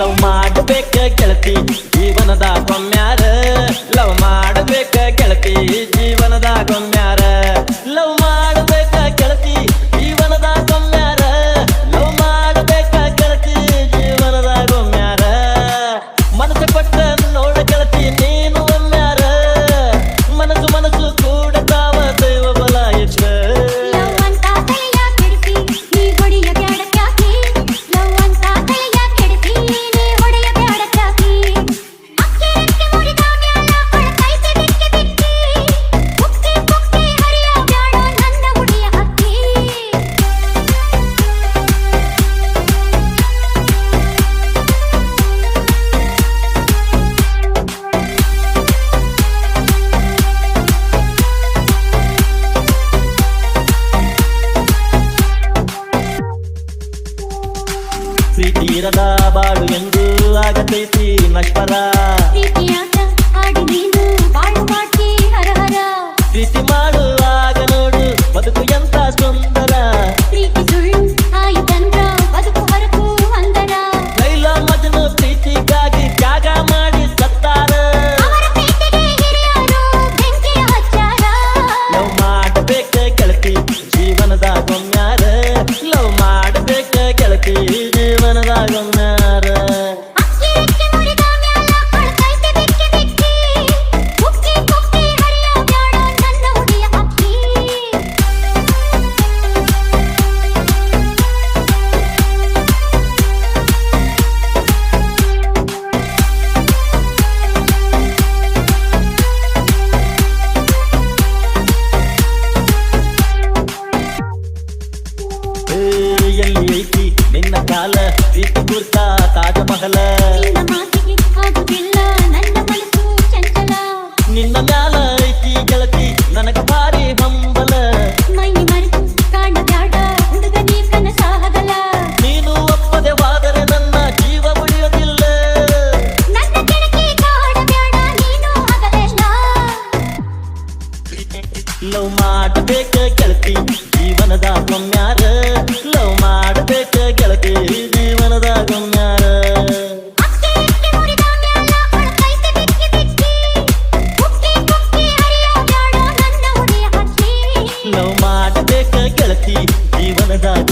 Love ಮಾಡಬೇಕ ಗೆಳತಿ ಜೀವನದ ಕೊಮ್ಯಾರ ಲವ್ ಮಾಡಬೇಕ ಗೆಳತಿ ಜೀವನದ ಕೊಮ್ಯಾರ ಆಲಿಸಿ ತೀರದ ಬಾಳು ಎಂದು ಆಗತೈತಿ ನಶ್ವರ ಕೈಯಲ್ಲಿ ಐತಿ. ನಿನ್ನ ಕಾಲ ಇಟ್ಟು ಗುರ್ತ ತಾಜಮಹಲ ನಿನ್ನ ಕಾಲ ಐತಿ ಗೆಳತಿ ನನಗ ಭಾರಿ ಹಂಬಲ. ನೀನು ಜೀವ ಉಳಿಯೋದಿಲ್ಲ. ಲವ್ ಮಾಡಬೇಕ ಗೆಳತಿ ಜೀವನದ ಬಂಗಾರ கெளத்தி ஜீவனதாதி